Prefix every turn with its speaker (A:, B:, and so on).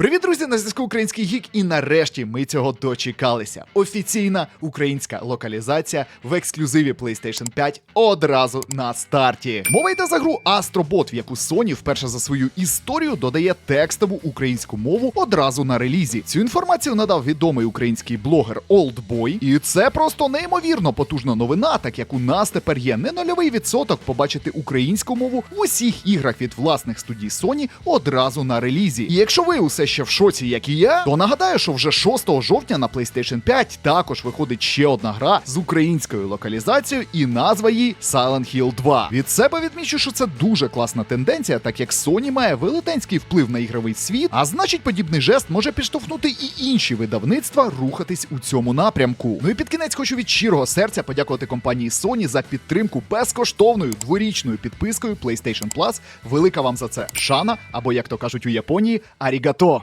A: Привіт, друзі! На зв'язку Український гік, і нарешті ми цього дочекалися. Офіційна українська локалізація в ексклюзиві PlayStation 5 одразу на старті. Мова йде за гру Astrobot, в яку Sony вперше за свою історію додає текстову українську мову одразу на релізі. Цю інформацію надав відомий український блогер Oldboy, і це просто неймовірно потужна новина, так як у нас тепер є не нульовий відсоток побачити українську мову в усіх іграх від власних студій Sony одразу на релізі. І якщо ви усе ще в шоці, як і я, то нагадаю, що вже 6 жовтня на PlayStation 5 також виходить ще одна гра з українською локалізацією, і назва її Silent Hill 2. Від себе відмічу, що це дуже класна тенденція, так як Sony має велетенський вплив на ігровий світ, а значить, подібний жест може підштовхнути і інші видавництва рухатись у цьому напрямку. Ну і під кінець хочу від щирого серця подякувати компанії Sony за підтримку безкоштовною дворічною підпискою PlayStation Plus. Велика вам за це шана, або як то кажуть у Японії, арігато.